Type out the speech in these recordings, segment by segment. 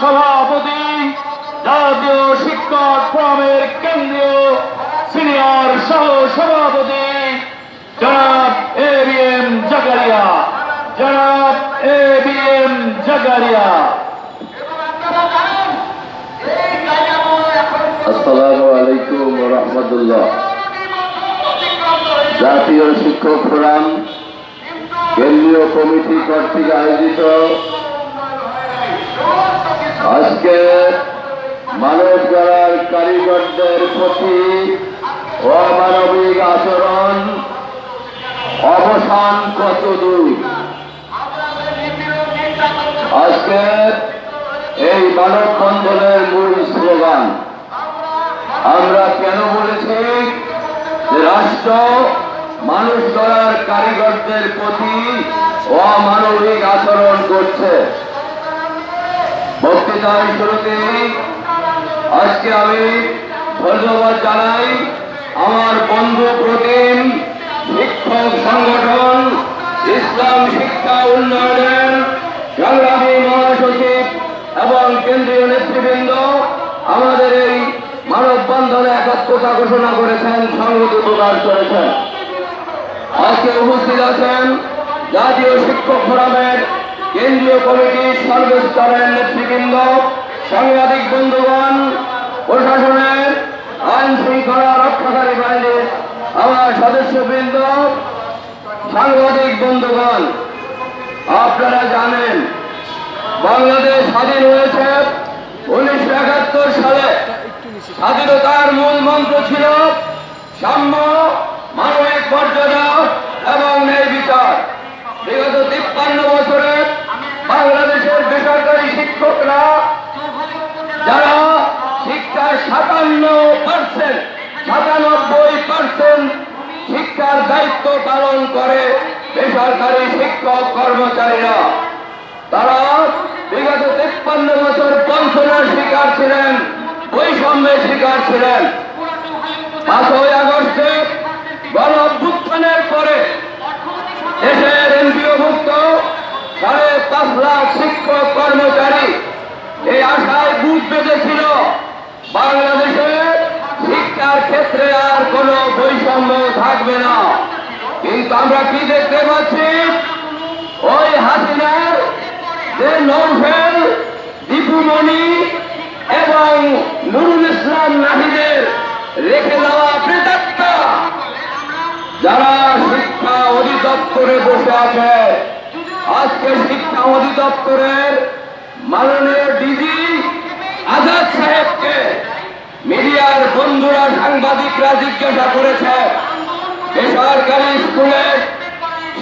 সভাপতি জাতীয় শিক্ষক ফোরামের কেন্দ্রীয় সিনিয়র সহ সভাপতি জনাব এ বি এম জাকারিয়া। জনাব এ বি এম জাকারিয়া। আসসালামু আলাইকুম রহমতুল্লাহ। জাতীয় শিক্ষক ফোরাম, কেন্দ্রীয় কমিটি কর্তৃক আয়োজিত আজকে মানব গড়ার কারিগরদের প্রতি অমানবিক আচরণ অবসান কত দূর? আজকে এই মানববন্ধনের মূল স্লোগান। আমরা কেন বলেছি যে রাষ্ট্র মানুষ গড়ার কারিগরদের প্রতি অমানবিক আচরণ করছে? বক্তৃতার শুরুতেই আজকে আমি ধন্যবাদ জানাই আমার বন্ধু প্রতিম শিক্ষক সংগঠন ইসলাম শিক্ষা উন্নয়নের সংগ্রামী মহাসচিব এবং কেন্দ্রীয় নেতৃবৃন্দ আমাদের এই মানববন্ধনে একাত্মতা ঘোষণা করেছেন সংহতি প্রকাশ করেছেন। আজকে উপস্থিত আছেন জাতীয় শিক্ষক ফোরামের কেন্দ্রীয় কমিটির সর্বস্তরের নেতৃবৃন্দ, সাংবাদিক বন্ধুগণ, প্রশাসনের আইন শৃঙ্খলা রক্ষাকারী বাহিনীর আমার সদস্যবৃন্দ, সাংবাদিক বন্ধুগণ, আপনারা জানেন বাংলাদেশ স্বাধীন হয়েছে উনিশশো একাত্তর সালে। স্বাধীনতার মূল মন্ত্র ছিল সাম্য, মানবিক মর্যাদা এবং ন্যায় বিচার। বিগত তিপ্পান্ন বছরে বাংলাদেশের বেসরকারি শিক্ষকরা, যারা শিক্ষার সাতান্ন পার্সেন্ট সাতানব্বই পার্সেন্ট শিক্ষার দায়িত্ব পালন করে বেসরকারি শিক্ষক কর্মচারীরা। তারা বিগত তিপ্পান্ন বছর বঞ্চনার শিকার ছিলেন, বৈষম্যের শিকার ছিলেন। পাঁচই আগস্টে গণ পরে পাঁচ লাখ শিক্ষক কর্মচারী, এই আশায় বুক বেঁধেছিল। বাংলাদেশে শিক্ষার ক্ষেত্রে আর কোনো বৈষম্য থাকবে না। কিন্তু আমরা কি দেখতে পাচ্ছি? ওই হাসিনার যে নৌফেল দীপুমণি এবং নুরুল ইসলাম নাহিদের রেখে দেওয়া প্রেতাত্মা। যারা শিক্ষা অধিদপ্তরে বসে আছে আজকে শিক্ষা অধিদপ্তরের মাননীয় ডিজি আজাদ সাহেবকে মিডিয়ার বন্ধুরা সাংবাদিকরা জিজ্ঞাসা করেছে, বেসরকারি স্কুলের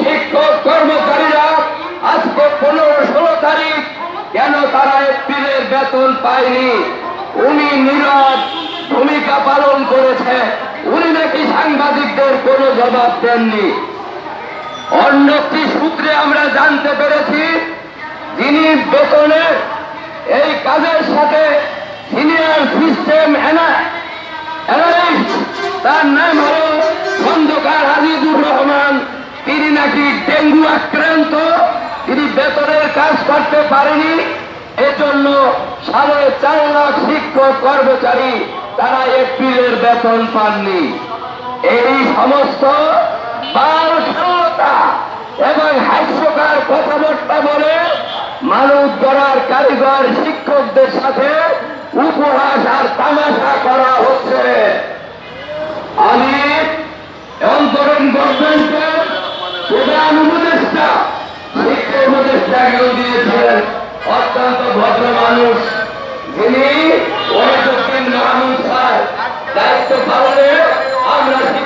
শিক্ষক কর্মচারীরা আজকে পনেরো ষোলো তারিখ কেন তারা এপ্রিলের বেতন পায়নি? উনি নীরব ভূমিকা পালন করেছে, উনি নাকি সাংবাদিকদের কোনো জবাব দেননি। অন্য একটি সূত্রে আমরা জানতে পেরেছি, যিনি বেতনে এই কাজের সাথে সিনিয়র সিস্টেম তার নাম হল খন্দকার আজিজুর রহমান। তিনি নাকি ডেঙ্গু আক্রান্ত, তিনি বেতনের কাজ করতে পারেনি, এজন্য সাড়ে চার লাখ শিক্ষক কর্মচারী তারা এপ্রিলের বেতন পাননি। এই সমস্ত এবং হাস্যকার কথাবার্তা বলে মানুষ গড়ার কারিগর শিক্ষকদের সাথে উপহাস আর তামাশা করা হচ্ছে। আমি অন্তরণ গভর্নমেন্টের প্রধান উপদেষ্টা, শিক্ষা দিয়েছিলেন। অত্যন্ত ভদ্র মানুষ। যিনি ওয়াহিদুদ্দিন মাহমুদ স্যার দায়িত্ব পালনে আমরা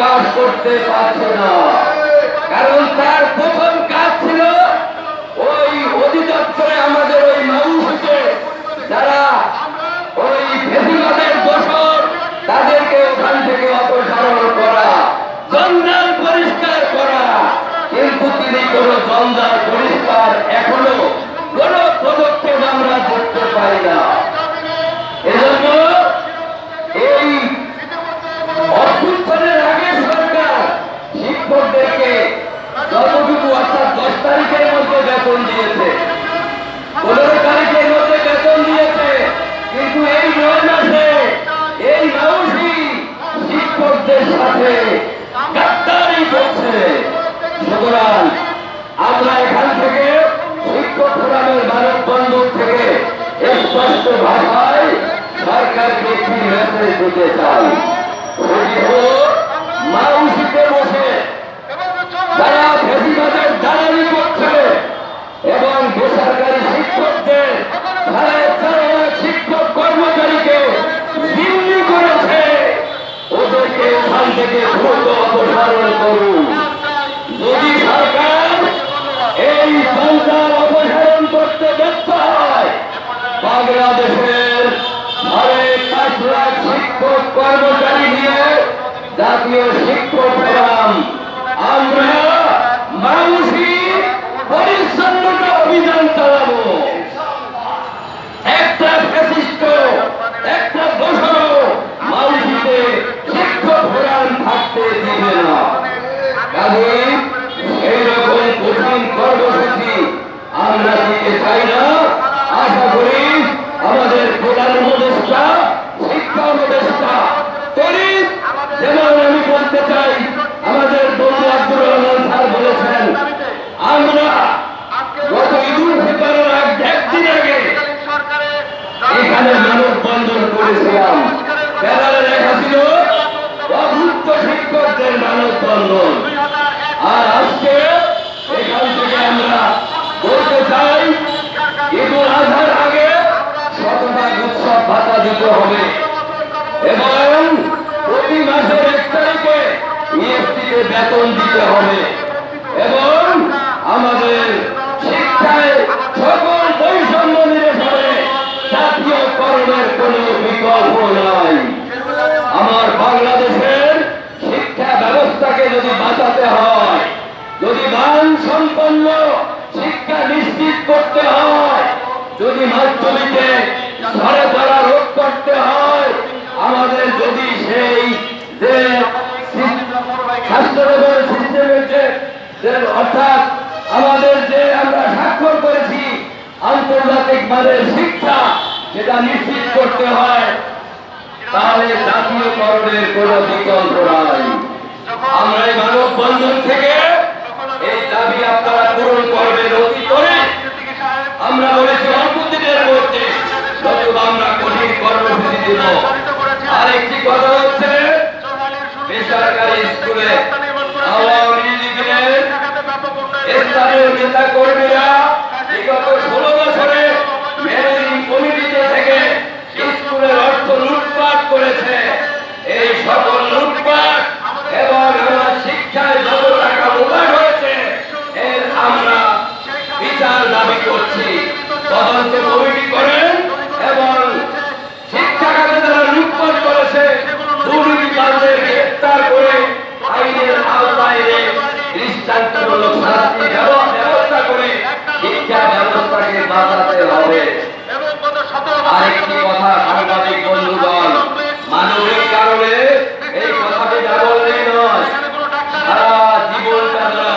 প্রকাশ করতে পারছে না। কারণ তার প্রথম কাজ ছিল ওই অধিদপ্তরে আমাদের ওই মানুষকে যারা ওই ভেসিমাদের দোষর, তাদেরকে ওখান থেকে অপসারণ করা, জঞ্জাল পরিষ্কার করা। কিন্তু তিনি কোন জঞ্জাল পরিষ্কার এখন সাথে গাদ্দারি করছে। সুতরাং আমরা এখান থেকে শিক্ষক ফোরামের মানব বন্ধন থেকে স্পষ্ট ভাষায় সরকারকে একটি মেসেজ দিতে চাই। সেটি হলো বসে যারা থেকে দ্রুত অপসারণ করুন। যদি সরকার এই সন্তান অপসারণ করতে ব্যর্থ হয়, বাংলাদেশের সাড়ে পাঁচ লাখ শিক্ষক কর্মচারী নিয়ে জাতীয় শিক্ষক দিতে হবে। এবং প্রতি মাসের এক তারিখে ইএসটিতে বেতন দিতে হবে। এবং আমাদের শিক্ষায় সকল বৈষম্য নিরসনে জাতীয়করণের কোনো বিকল্প নাই। আমার বাংলাদেশের শিক্ষা ব্যবস্থাকে যদি বাঁচাতে হয়, যদি মান সম্পন্ন শিক্ষা নিশ্চিত করতে হয়, যদি মাধ্যমিকে ঘরে দ্বারা রোধ করতে হয় আমাদের যদি সেই যে স্বাস্থ্য সিস্টেমের যে অর্থাৎ আমাদের যে আমরা স্বাক্ষর করেছি, আন্তর্জাতিক মানের শিক্ষা যেটা নিশ্চিত করতে হয়, তাহলে জাতীয়করণের কোনো বিকল্প নাই। আমরা এই মানব বন্ধন থেকে এই দাবি আপনারা পূরণ করবেন আরেকটি কথা হচ্ছে বেসরকারি স্কুলে আওয়ামী লীগের স্থানীয় নেতা কর্মীরা বিগত ষোলো বাঁচাতে হবে। আরেকটি কথা সাংবাদিক বন্ধুগণ মানবিক কারণে এই কথাটি না বললেই নয়। সারা জীবনটা তারা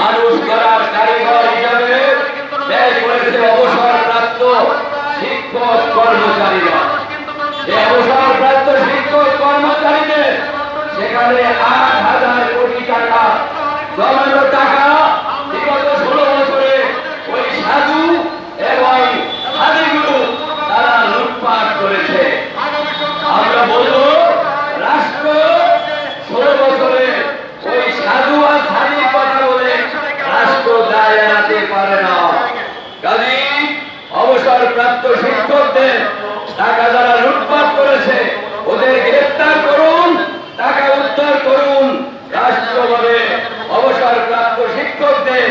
মানুষ গড়ার কারিগর হিসাবে ব্যয় করেছে অবসরপ্রাপ্ত শিক্ষক কর্মচারীরা। অবসরপ্রাপ্ত শিক্ষক কর্মচারীদের সেখানে আট হাজার কোটি টাকা জমানো টাকা বিগত ষোলো বছরে ওই সাধু এবং সাধুগুলো তারা লুটপাট করেছে আমরা বলব রাষ্ট্র ষোলো বছরে ওই সাধু আর সাধুর কথা বলে রাষ্ট্র দায় এড়াতে পারে না কাজী অবসরপ্রাপ্ত শিক্ষকদের টাকা যারা লুটপাট করেছে, ওদের গ্রেফতার করুন, টাকা উদ্ধার করুন। রাষ্ট্রভাবে অবসরপ্রাপ্ত শিক্ষকদের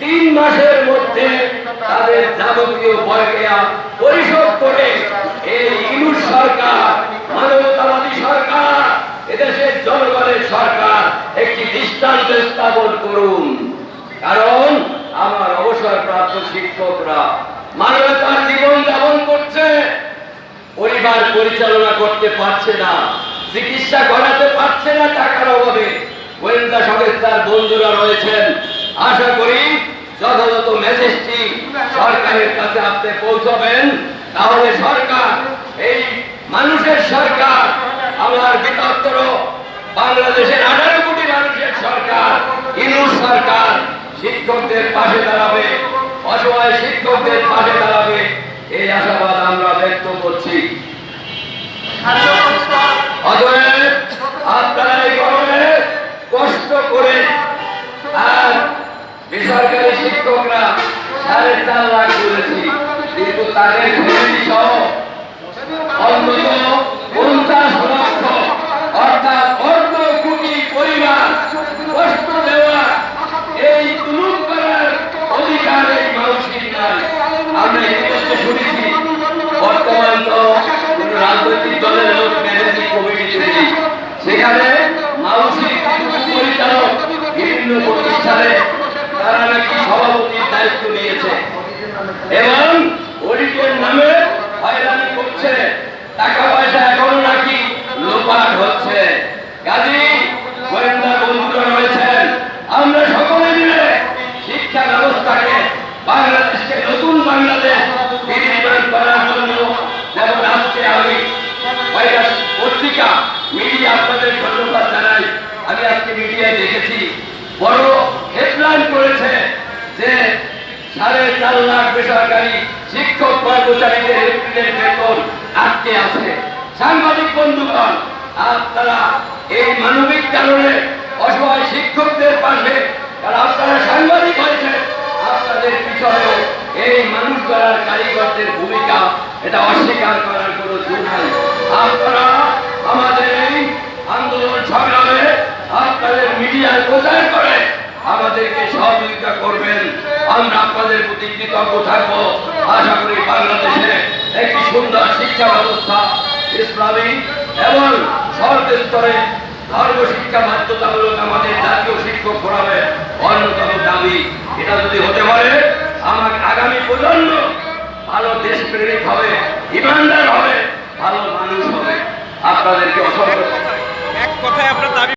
তিন মাসের মধ্যে তাদের যাবতীয় বকেয়া পরিশোধ করে এই ইনুস সরকার মানবতাবাদী সরকার এদেশের জনগণের সরকার একটি দৃষ্টান্ত স্থাপন করুন কারণ শিক্ষকরা মানবতার জীবন যাপন করছে পরিবার পরিচালনা করতে পারছে না। চিকিৎসা করাতে পারছে না টাকার অভাবে। গোয়েন্দা সংস্থার বন্ধুরা রয়েছেন। আশা করি যথাযথ মেসেজটি সরকারের কাছে আপনি পৌঁছবেন। তাহলে সরকার, এই মানুষের সরকার আমার বিতর্তর বাংলাদেশের আঠারো কোটি মানুষের সরকার, ইনুস সরকার শিক্ষকদের পাশে দাঁড়াবে, অসহায় শিক্ষকদের পাশে দাঁড়াবে। এই আশাবাদ আমরা ব্যক্ত করছি। অতএব গরমে কষ্ট করে আর শিক্ষকরা সাড়ে চার লাখ কিন্তু তাদের অন্তত সেখানে মানসিক পরিচালক বিভিন্ন প্রতিষ্ঠানে তারা নাকি সভাপতির দায়িত্ব নিয়েছে। এবং অডিটের নামে হয়রানি করছে। টাকা পয়সা এখনও নাকি লোপাট হচ্ছে। কাজী দেখেছি বড় হেডলাইন করেছে যে সাড়ে চার লাখ বেসরকারি শিক্ষক কর্মচারীদের এপ্রিলের বেতন আটকে আছে। সাংবাদিক বন্ধুগণ, আপনারা এই মানবিক কারণে অসহায় শিক্ষকদের পাশে কারণ আপনারা সাংবাদিক হয়েছে আপনাদের পিছনেও এই মানুষ গড়ার কারিগরদের ভূমিকা, এটা অস্বীকার করার কোনো জোর নাই। আপনারা আমাদের এই আন্দোলন সংগ্রামে আপনাদের মিডিয়ায় প্রচার করে আমাদেরকে সহযোগিতা করবেন। আমরা আপনাদের প্রতি কৃতজ্ঞ থাকব। আশা করি বাংলাদেশে একটি সুন্দর শিক্ষা ব্যবস্থা ইসলামী এবং সর্বস্তরে ধর্ম শিক্ষা বাধ্যতামূলক আমাদের জাতীয় শিক্ষক ফোরামের অন্যতম দাবি। এটা যদি হতে পারে আমার আগামী প্রজন্ম ভালো দেশপ্রেমিক হবে, ইমানদার হবে, ভালো মানুষ হবে। আপনাদেরকে অসংখ্য এক কথায় আপনার দাবি